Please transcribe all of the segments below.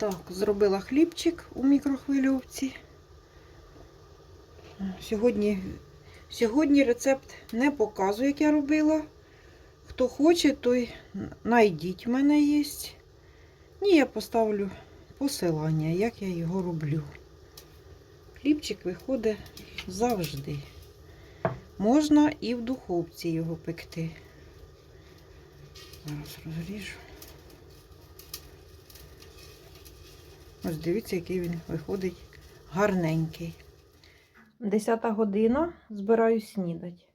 Так, зробила хлібчик у мікрохвильовці. Сьогодні, сьогодні рецепт не показую, як я робила. Хто хоче, той знайдіть в мене є. Ні, я поставлю посилання, як я його роблю. Хлібчик виходить завжди. Можна і в духовці його пекти. Зараз розріжу. Ось дивіться, який він виходить гарненький. Десята година збираю снідать.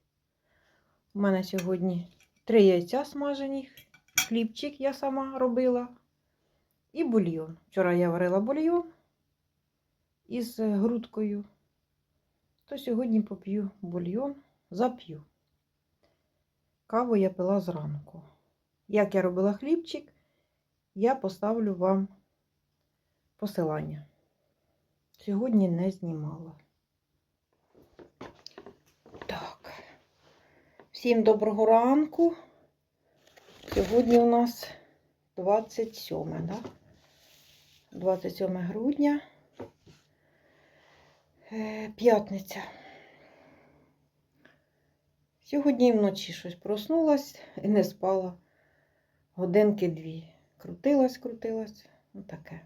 У мене сьогодні три яйця смажені, хлібчик я сама робила. І бульйон. Вчора я варила бульйон із грудкою. То сьогодні поп'ю бульйон, зап'ю. Каву я пила зранку. Як я робила хлібчик, я поставлю вам посилання. Сьогодні не знімала. Так. Всім доброго ранку. Сьогодні у нас 27, да? 27 грудня. Е, П'ятниця. Сьогодні вночі щось проснулась і не спала. Годинки дві. Крутилась, крутилась. Ну таке.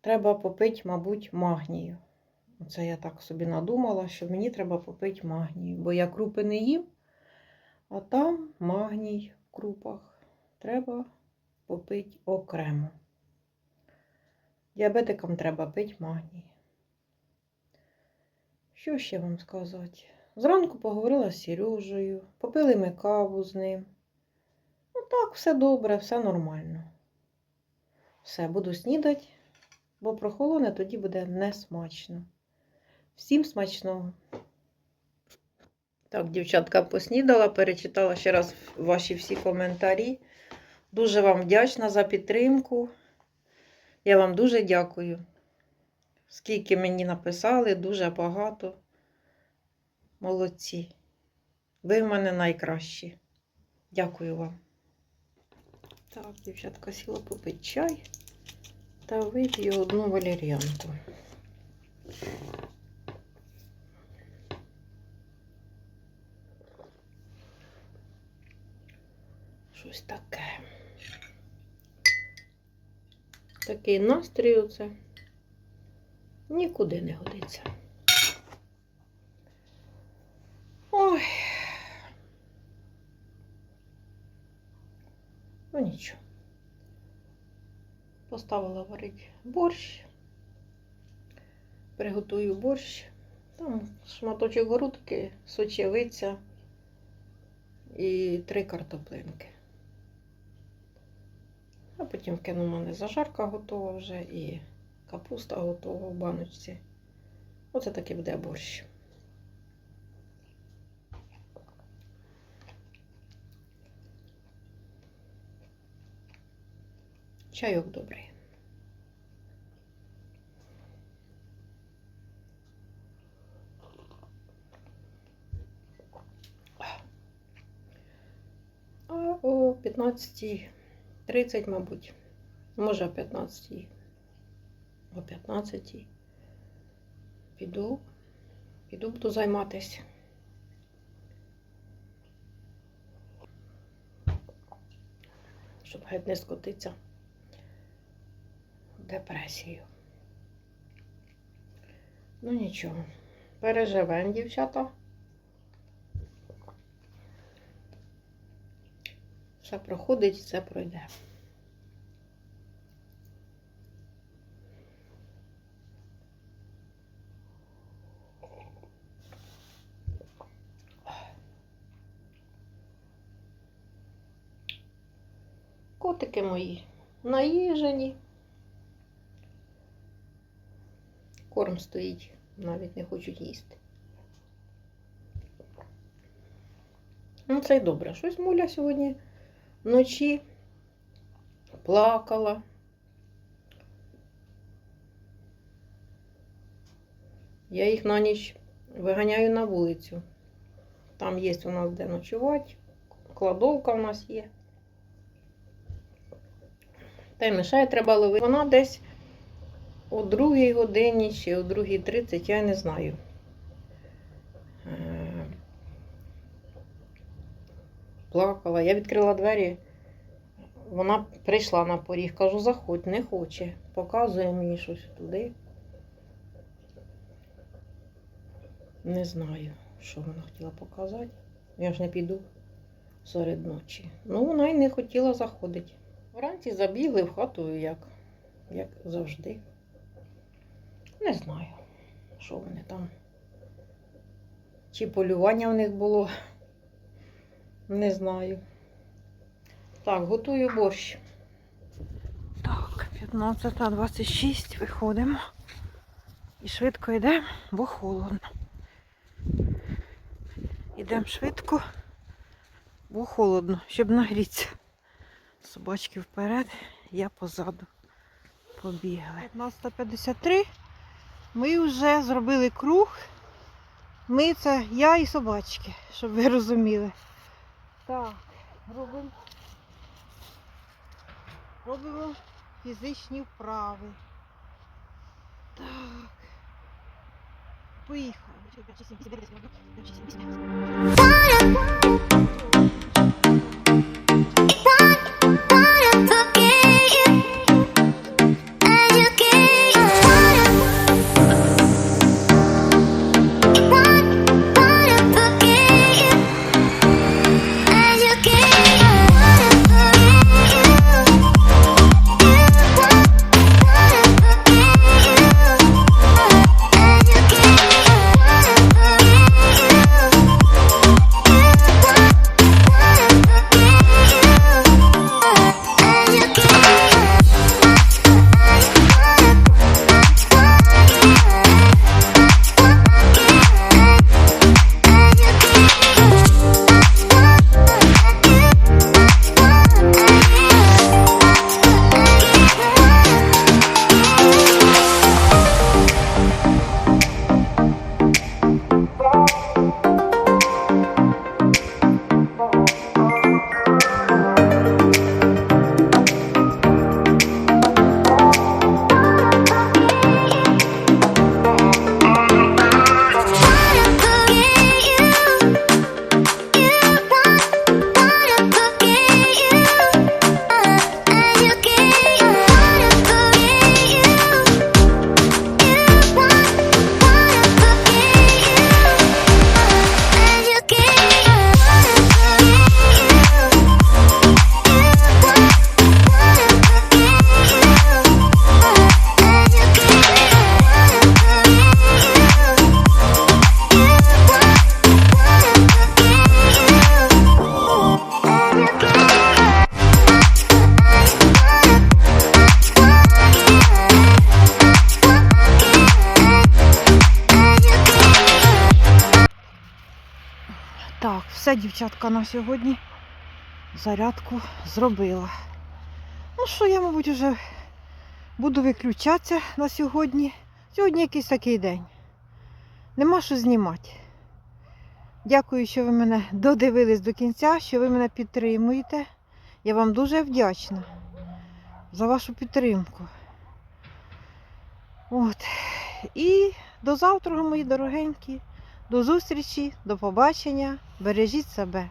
Треба попити, мабуть, магнію. Оце я так собі надумала, що мені треба попити магнію. Бо я крупи не їм, а там магній в крупах. Треба попити окремо. Діабетикам треба пити магній. Що ще вам сказати? Зранку поговорила з Сережею, попили ми каву з ним. Ну так, все добре, все нормально. Все, буду снідати, бо прохолоне тоді буде несмачно. Всім смачного. Так, дівчатка, поснідала, перечитала ще раз ваші всі коментарі. Дуже вам вдячна за підтримку. Я вам дуже дякую. Скільки мені написали, дуже багато. Молодці. Ви в мене найкращі. Дякую вам. Так, дівчатка, сіла попити чай та вип'ю одну валеріанку. Щось таке. Такий настрій оце нікуди не годиться. Ой. Ну нічого. Поставила варити борщ. Приготую борщ. Там шматочок грудки, сочевиця і три картоплинки. А потім кину в мене зажарка готова вже і капуста готова в баночці. Оце такий буде борщ. Чайок добрий. А о 15.30, мабуть, може о 15. О 15. Піду, піду буду займатися. Щоб геть не скотитися в депресію. Ну нічого, переживемо, дівчата. Все проходить, і все пройде. Котики мої наїжені. Корм стоїть, навіть не хочуть їсти. Ну, це й добре. Щось муля сьогодні вночі плакала. Я їх на ніч виганяю на вулицю. Там є у нас де ночувати, кладовка у нас є. Та й мішає треба ловити. Вона десь о другій годині чи о другій 30, я не знаю. Е, Плакала. Я відкрила двері. Вона прийшла на поріг, кажу, заходь, не хоче. Показує мені щось туди. Не знаю, що вона хотіла показати. Я ж не піду серед ночі. Ну, вона й не хотіла заходити. Вранці забігли в хату, як, як завжди. Не знаю, що вони там. Чи полювання в них було. Не знаю. Так, готую борщ. Так, 15.26 виходимо. І швидко йдемо, бо холодно. Йдемо швидко, бо холодно, щоб нагрітися. Собачки вперед, я позаду. Побігли. 15.53. Ми вже зробили круг. Ми це я і собачки, щоб ви розуміли. Так, робимо. Робимо фізичні вправи. Так. Поїхали. Так, все, дівчатка, на сьогодні зарядку зробила. Ну що, я, мабуть, вже буду виключатися на сьогодні. Сьогодні якийсь такий день. Нема що знімати. Дякую, що ви мене додивились до кінця, що ви мене підтримуєте. Я вам дуже вдячна за вашу підтримку. От. І до завтра, мої дорогенькі. До зустрічі, до побачення. Бережіть себе.